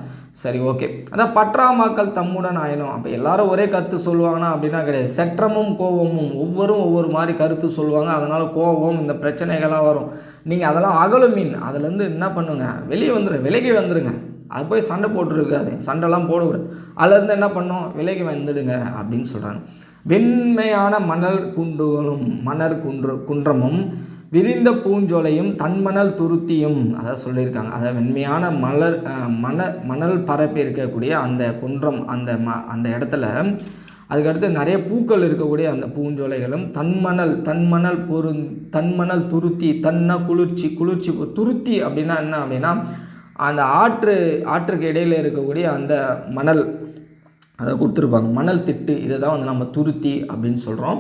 சரி ஓகே. அதான் பற்றாமாக்கள் தம்முடன் ஆயினும். அப்போ எல்லாரும் ஒரே கருத்து சொல்லுவாங்கன்னா அப்படின்னா கிடையாது. செற்றமும் கோபமும் ஒவ்வொரும் ஒவ்வொரு மாதிரி கருத்து சொல்லுவாங்க. அதனால் கோபம் இந்த பிரச்சனைகள்லாம் வரும். நீங்கள் அதெல்லாம் அகலும் மீன். அதுலேருந்து என்ன பண்ணுங்க? வெளியே வந்துடுங்க விலகி வந்துடுங்க அது போய் சண்டை போட்டுருக்காது. சண்டைலாம் போடக்கூடாது. அதுலேருந்து என்ன பண்ணும்? விலகி வந்துடுங்க அப்படின்னு சொல்கிறாங்க வெண்மையான மணல் குண்டுகளும் மணல் குன்று குன்றமும் விரிந்த பூஞ்சோலையும் தன்மணல் துருத்தியும். அதை சொல்லியிருக்காங்க. அதாவது வெண்மையான மலர் மண மணல் பரப்பி இருக்கக்கூடிய அந்த குன்றம் அந்த ம அந்த இடத்துல அதுக்கடுத்து நிறைய பூக்கள் இருக்கக்கூடிய அந்த பூஞ்சோலைகளும் தன்மணல் தன்மணல் பொரு தன்மணல் துருத்தி தன்ன குளிர்ச்சி குளிர்ச்சி துருத்தி அப்படின்னா என்ன அப்படின்னா அந்த ஆற்று ஆற்றுக்கு இடையில் இருக்கக்கூடிய அந்த மணல் அதை கொடுத்துருப்பாங்க. மணல் திட்டு இதை தான் வந்து நம்ம துருத்தி அப்படின்னு சொல்கிறோம்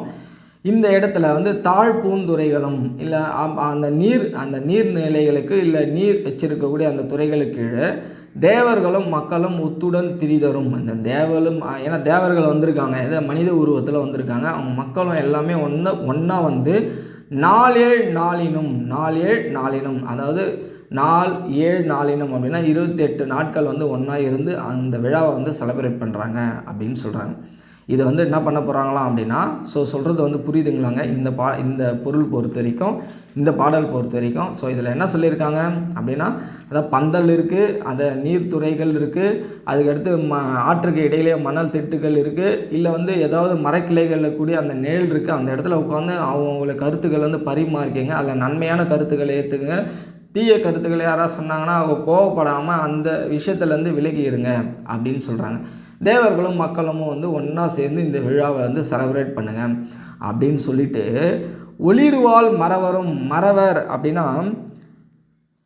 இந்த இடத்துல வந்து தாழ் பூந்துறைகளும் இல்லை அந்த நீர் அந்த நீர்நிலைகளுக்கு இல்லை நீர் வச்சிருக்கக்கூடிய அந்த துறைகளுக்கு கீழே தேவர்களும் மக்களும் ஒத்துடன் திரிதரும். அந்த தேவர்களும் ஏன்னா தேவர்கள் வந்திருக்காங்க. ஏதோ மனித உருவத்தில் வந்திருக்காங்க. அவங்க மக்களும் எல்லாமே ஒன்று ஒன்றா வந்து நாளேழ் நாளினும் நாளேழ் நாளினும் அதாவது நாள் ஏழு நாளினம் அப்படின்னா இருபத்தெட்டு நாட்கள் வந்து ஒன்றா இருந்து அந்த விழாவை வந்து செலிப்ரேட் பண்ணுறாங்க அப்படின்னு சொல்கிறாங்க இதை வந்து என்ன பண்ண போகிறாங்களாம் அப்படின்னா ஸோ சொல்கிறது வந்து புரியுதுங்களாங்க. இந்த பா இந்த பொருள் பொறுத்த வரைக்கும் இந்த பாடல் பொறுத்த வரைக்கும். ஸோ இதில் என்ன சொல்லியிருக்காங்க அப்படின்னா அதாவது பந்தல் இருக்குது அதை நீர்த்துறைகள் இருக்குது அதுக்கடுத்து ம ஆற்றுக்கு இடையிலே மணல் திட்டுகள் இருக்குது இல்லை வந்து ஏதாவது மரக்கிளைகளில் கூடிய அந்த நிழல் இருக்குது அந்த இடத்துல உட்காந்து அவங்கவுங்கள கருத்துக்கள் வந்து பரிமாறிக்கங்க. அதில் நன்மையான கருத்துக்களை ஏற்றுக்குங்க தீய கருத்துக்களை யாராவது சொன்னாங்கன்னா அவங்க கோவப்படாமல் அந்த விஷயத்துலேருந்து விலகி இருங்க அப்படின்னு சொல்கிறாங்க தேவர்களும் மக்களும் வந்து ஒன்றா சேர்ந்து இந்த விழாவை வந்து செலப்ரேட் பண்ணுங்க அப்படின்னு சொல்லிட்டு ஒளிர்வால் மறவரும் மறவர் அப்படின்னா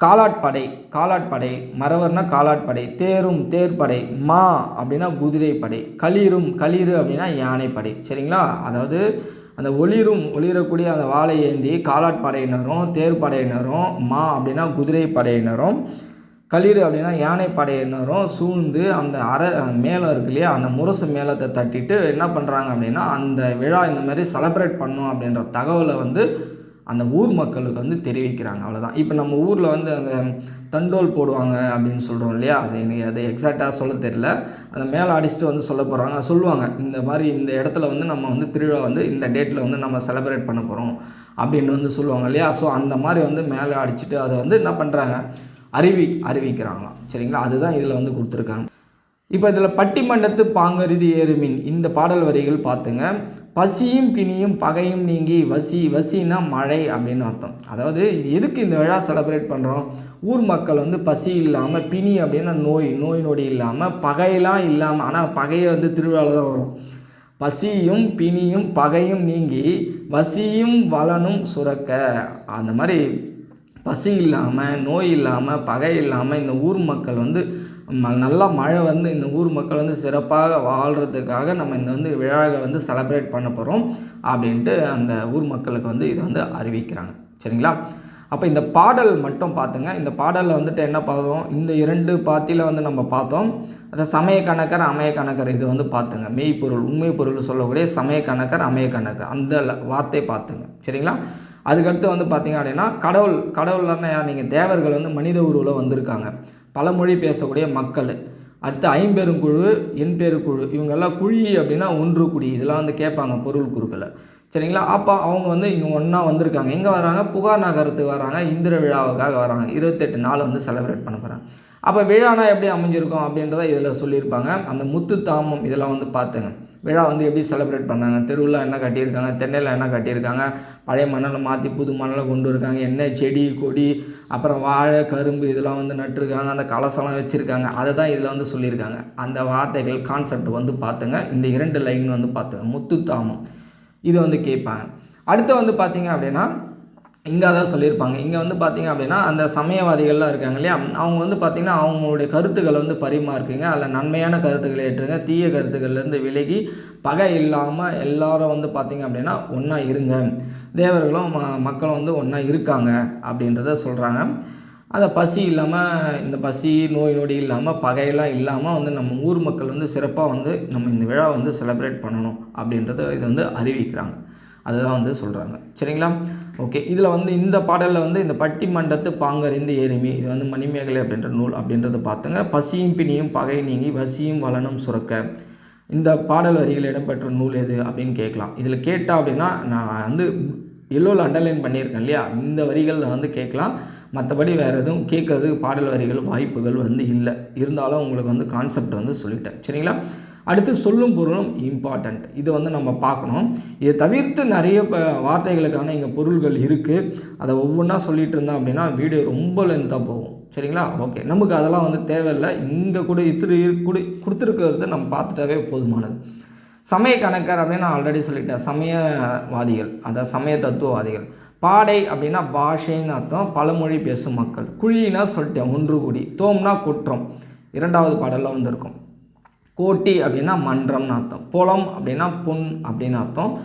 காலாட்படை காலாட்படை மறவர்னா காலாட்படை தேரும் தேர்ப்படை மா அப்படின்னா குதிரைப்படை களிரும் களிறு அப்படின்னா யானைப்படை சரிங்களா? அதாவது அந்த ஒளிரும் ஒளிரக்கூடிய அந்த வாழை ஏந்தி காலாட்படையினரும் தேர்ப்படையினரும் மா அப்படின்னா குதிரை படையினரும் களிறு அப்படின்னா யானை படையினரும் சூழ்ந்து அந்த அரை மேளம் இருக்கு இல்லையா அந்த முரசு மேளத்தை தட்டிட்டு என்ன பண்ணுறாங்க அப்படின்னா அந்த விழா இந்த மாதிரி செலப்ரேட் பண்ணும் அப்படின்ற தகவலை வந்து அந்த ஊர் மக்களுக்கு வந்து தெரிவிக்கிறாங்க. அவ்வளோதான் இப்போ நம்ம ஊரில் வந்து அந்த தண்டோல் போடுவாங்க அப்படின்னு சொல்கிறோம் இல்லையா அது எனக்கு அது எக்ஸாக்டாக சொல்ல தெரியல. அந்த மேலே அடிச்சுட்டு வந்து சொல்ல போகிறாங்க சொல்லுவாங்க இந்த மாதிரி இந்த இடத்துல வந்து நம்ம வந்து திருவிழா வந்து இந்த டேட்டில் வந்து நம்ம செலப்ரேட் பண்ண போகிறோம் அப்படின்னு வந்து சொல்லுவாங்க இல்லையா. ஸோ அந்த மாதிரி வந்து மேலே அடிச்சுட்டு அதை வந்து என்ன பண்ணுறாங்க அறிவி அறிவிக்கிறாங்களாம். சரிங்களா? அதுதான் இதில் வந்து கொடுத்துருக்காங்க. இப்போ இதில் பட்டிமண்டத்து பாங்கருதி ஏறுமின். இந்த பாடல் வரிகள் பார்த்துங்க. பசியும் பிணியும் பகையும் நீங்கி வசி வசினா மழை அப்படின்னு அர்த்தம். அதாவது இது எதுக்கு இந்த விழா செலிப்ரேட் பண்ணுறோம் ஊர் மக்கள் வந்து பசி இல்லாமல் பிணி அப்படின்னா நோய் நோய் நொடி இல்லாமல் பகையெல்லாம் இல்லாமல் ஆனால் பகையை வந்து திருவிழாவில் தான் வரும். பசியும் பிணியும் பகையும் நீங்கி வசியும் வளனும் சுரக்க. அந்த மாதிரி பசி இல்லாமல் நோய் இல்லாமல் பகை இல்லாமல் இந்த ஊர் மக்கள் வந்து ம- நல்லா மழை வந்து இந்த ஊர் மக்கள் வந்து சிறப்பாக வாழ்கிறதுக்காக நம்ம இந்த வந்து விழாவை வந்து செலப்ரேட் பண்ண போகிறோம் அப்படின்ட்டு அந்த ஊர் மக்களுக்கு வந்து இதை வந்து அறிவிக்கிறாங்க. சரிங்களா? அப்போ இந்த பாடல் மட்டும் பார்த்துங்க இந்த பாடலில் வந்துட்டு என்ன பார்த்தோம் இந்த இரண்டு பாத்தியில் வந்து நம்ம பார்த்தோம். அந்த சமய கணக்கர் அமைய கணக்கர் இது வந்து பார்த்துங்க மெய்ப்பொருள் உண்மை பொருள் சொல்லக்கூடிய சமய கணக்கர் அமைய கணக்கர். அந்த வார்த்தை பார்த்துங்க சரிங்களா? அதுக்கடுத்து வந்து பார்த்திங்க அப்படின்னா கடவுள் கடவுள்னா யார்? நீங்கள் தேவர்கள் வந்து மனித உருவில் வந்திருக்காங்க. பல மொழி பேசக்கூடிய மக்கள். அடுத்து ஐம்பெருங்குழு எண்பெருக்குழு இவங்கெல்லாம் குழி அப்படின்னா ஒன்று குடி. இதெல்லாம் வந்து கேட்பாங்க பொருள் குறுக்களை சரிங்களா? அப்போ அவங்க வந்து இங்கே ஒன்றா வந்திருக்காங்க. எங்கே வராங்க? புகார் நகரத்துக்கு வராங்க. இந்திர விழாவுக்காக வராங்க. இருபத்தெட்டு நாள் வந்து செலிப்ரேட் பண்ண போகிறாங்க அப்போ விழானா எப்படி அமைஞ்சிருக்கும் அப்படின்றத இதில் சொல்லியிருப்பாங்க. அந்த முத்து தாமம் இதெல்லாம் வந்து பார்த்துங்க. விழா வந்து எப்படி செலிப்ரேட் பண்ணாங்க? தெருவில் என்ன கட்டியிருக்காங்க? தென்னையில் என்ன கட்டியிருக்காங்க? பழைய மணலை மாற்றி புது மணலை கொண்டு இருக்காங்க என்ன செடி கொடி அப்புறம் வாழை கரும்பு இதெல்லாம் வந்து நட்டிருக்காங்க. அந்த கலசெல்லாம் வச்சுருக்காங்க. அதை தான் இதில் வந்து சொல்லியிருக்காங்க. அந்த வார்த்தைகள் கான்செப்ட் வந்து பார்த்துங்க இந்த இரண்டு லைன் வந்து பார்த்துங்க முத்து தாமம் வந்து கேட்பாங்க. அடுத்து வந்து பார்த்தீங்க அப்படின்னா இங்கே தான் சொல்லியிருப்பாங்க. இங்கே வந்து பார்த்திங்க அப்படின்னா அந்த சமயவாதிகள்லாம் இருக்காங்க இல்லையா? அவங்க வந்து பார்த்திங்கன்னா அவங்களுடைய கருத்துக்களை வந்து பரிமாறுக்குங்க. அதில் நன்மையான கருத்துக்களை ஏற்றுங்க. தீய கருத்துக்கள்லேருந்து விலகி பகை இல்லாமல் எல்லாரும் வந்து பார்த்திங்க அப்படின்னா ஒன்றா இருங்க. தேவர்களும் ம- மக்களும் வந்து ஒன்றா இருக்காங்க அப்படின்றத சொல்கிறாங்க அதை பசி இல்லாமல் இந்த பசி நோய் நொடி இல்லாமல் பகையெல்லாம் இல்லாமல் வந்து நம்ம ஊர் மக்கள் வந்து சிறப்பாக வந்து நம்ம இந்த விழா வந்து செலிப்ரேட் பண்ணணும் அப்படின்றத இது வந்து அறிவிக்கிறாங்க. அதுதான் வந்து சொல்கிறாங்க சரிங்களா? ஓகே இதில் வந்து இந்த பாடலில் வந்து இந்த பட்டிமண்டத்து பாங்கறிந்து எருமி இது வந்து மணிமேகலை அப்படின்ற நூல் அப்படின்றத பார்த்துங்க. பசியும் பிணியும் பகை நீங்கி வசியும் வளனும் சுரக்க. இந்த பாடல் வரிகள் இடம்பெற்ற நூல் எது அப்படின்னு கேட்கலாம். இதில் கேட்டா அப்படின்னா நான் வந்து எல்லோவில் அண்டர்லைன் பண்ணியிருக்கேன் இல்லையா? இந்த வரிகளில் வந்து கேட்கலாம். மற்றபடி வேறு எதுவும் கேட்கறதுக்கு பாடல் வரிகள் வாய்ப்புகள் வந்து இல்லை. இருந்தாலும் உங்களுக்கு வந்து கான்செப்ட் வந்து சொல்லிட்டேன். சரிங்களா? அடுத்து சொல்லும் பொருளும் இம்பார்ட்டண்ட் இது வந்து நம்ம பார்க்கணும். இதை தவிர்த்து நிறைய வார்த்தைகளுக்கான இங்கே பொருள்கள் இருக்குது அதை ஒவ்வொன்றா சொல்லிட்டு இருந்தோம் அப்படின்னா வீடியோ ரொம்ப லென்த்தாக போகும். சரிங்களா? ஓகே நமக்கு அதெல்லாம் வந்து தேவையில்லை. இங்கே கூட இத்திரு குடி கொடுத்துருக்கிறது நம்ம பார்த்துட்டாவே போதுமானது. சமய கணக்கர் அப்படின்னு நான் ஆல்ரெடி சொல்லிட்டேன். சமயவாதிகள். அதாவது சமய தத்துவவாதிகள். பாடை அப்படின்னா பாஷைன்னு அர்த்தம். பலமொழி பேசும் மக்கள். குழினா சொல்லிட்டேன். ஒன்று கூடி. தோம்னா குற்றம். இரண்டாவது பாடலில் வந்திருக்கும். கோட்டி அப்படின்னா மன்றம்னு அர்த்தம். புலம் அப்படின்னா பொன் அப்படின்னு அர்த்தம்.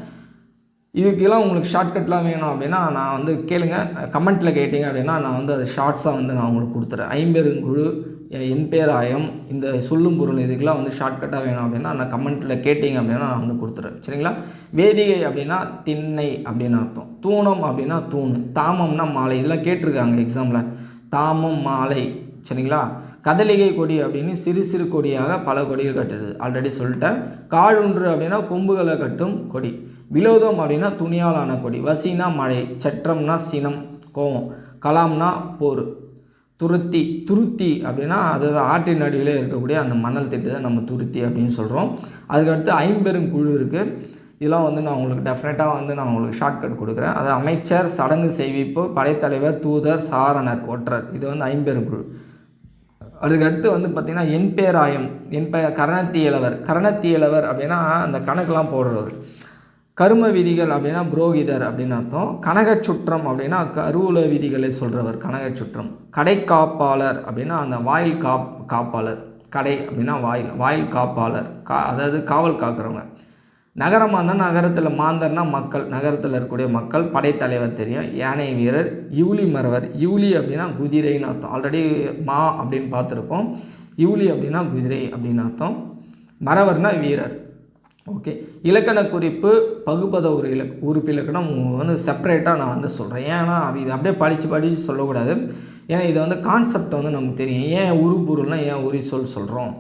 இதுக்கெல்லாம் உங்களுக்கு ஷார்ட்கட்லாம் வேணும் அப்படின்னா நான் வந்து கேளுங்க. கமெண்ட்டில் கேட்டிங்க அப்படின்னா நான் வந்து அதை ஷார்ட்ஸாக வந்து நான் உங்களுக்கு கொடுத்துறேன். ஐம்பெருங்குழு எம்பேராயம் ஆயம் இந்த சொல்லும் பொருள் இதுக்கெல்லாம் வந்து ஷார்ட்கட்டாக வேணும் அப்படின்னா நான் கமெண்ட்டில் கேட்டிங்க அப்படின்னா நான் வந்து கொடுத்துறேன். சரிங்களா? வேதிகை அப்படின்னா திண்ணை அப்படின்னு அர்த்தம். தூணம் அப்படின்னா தூண். தாமம்னா மாலை. இதெல்லாம் கேட்டிருக்காங்க எக்ஸாமில் தாமம் மாலை. சரிங்களா? கதலிகை கொடி அப்படின்னு சிறு சிறு கொடியாக பல கொடிகள் கட்டுறது ஆல்ரெடி சொல்லிட்டேன். காழுன்று அப்படின்னா கொம்புகளை கட்டும் கொடி. விலோதம் அப்படின்னா துணியாலான கொடி. வசினா மழை சற்றம்னா சினம் கோவம். கலாம்னா போர். துருத்தி துருத்தி அப்படின்னா அதாவது ஆற்றின் நடுவில் இருக்கக்கூடிய அந்த மணல் திட்டு தான் நம்ம துருத்தி அப்படின்னு சொல்கிறோம் அதுக்கடுத்து ஐம்பெரும் குழு இருக்குது இதெல்லாம் வந்து நான் உங்களுக்கு டெஃபினட்டாக வந்து நான் உங்களுக்கு ஷார்ட்கட் கொடுக்குறேன். அது அமைச்சர் சடங்கு செய்விப்பு படைத்தலைவர் தூதர் சாரணர் ஒற்றர். இது வந்து ஐம்பெரும் குழு. அதுக்கடுத்து வந்து பார்த்திங்கன்னா என் பேராயம் என் பெயர் கரணத்தியலவர். கரணத்தியலவர் அப்படின்னா அந்த கணக்கெலாம் போடுறவர். கரும விதிகள் அப்படின்னா புரோகிதர் அப்படின்னு அர்த்தம். கனகச் சுற்றம் அப்படின்னா கருவூல விதிகளை சொல்கிறவர் கனகச் சுற்றம் கடை காப்பாளர் அப்படின்னா அந்த வாயில் காப் காப்பாளர். கடை அப்படின்னா வாயில் வாயில் காப்பாளர். கா அதாவது காவல் காக்கிறவங்க. நகரமாக இருந்தால் நகரத்தில் மாந்தர்னா மக்கள் நகரத்தில் இருக்கக்கூடிய மக்கள் படைத்தலைவர் தெரியும் யானை வீரர் யூலி மறவர் யூலி அப்படின்னா குதிரைன்னு அர்த்தம். ஆல்ரெடி மா அப்படின்னு பார்த்துருப்போம். யூலி அப்படின்னா குதிரை அப்படின்னு அர்த்தம். மறவர்னா வீரர். ஓகே இலக்கண குறிப்பு பகுப்பத ஒரு இலக் உறுப்பு இலக்கணம் வந்து செப்பரேட்டாக நான் வந்து சொல்கிறேன் ஏன்னா அது இது அப்படியே படித்து படித்து சொல்லக்கூடாது. ஏன்னா இது வந்து கான்செப்ட் வந்து நமக்கு தெரியும். ஏன் உருப்பொருள்னால் ஏன் உரி சொல் சொல்கிறோம்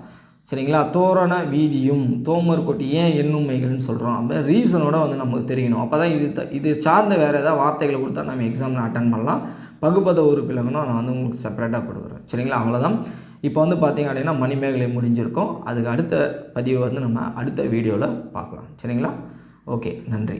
சரிங்களா? தோரண வீதியும் தோமர் கொட்டி ஏன் எண்ணுமைகள்னு சொல்கிறோம் அப்போ ரீசனோட வந்து நமக்கு தெரியணும் அப்போ தான் இது இது சார்ந்த வேறு ஏதாவது வார்த்தைகளை கொடுத்தா நம்ம எக்ஸாமில் அட்டன் பண்ணலாம். பகுப்பத உறுப்பிலகனும் நான் வந்து உங்களுக்கு செப்பரேட்டாக கொடுக்குறேன். சரிங்களா? அவ்வளோதான் இப்போ வந்து பார்த்தீங்க அப்படின்னா மணிமேகலை முடிஞ்சிருக்கும். அதுக்கு அடுத்த பதிவை வந்து நம்ம அடுத்த வீடியோவில் பார்க்கலாம். சரிங்களா? ஓகே. நன்றி.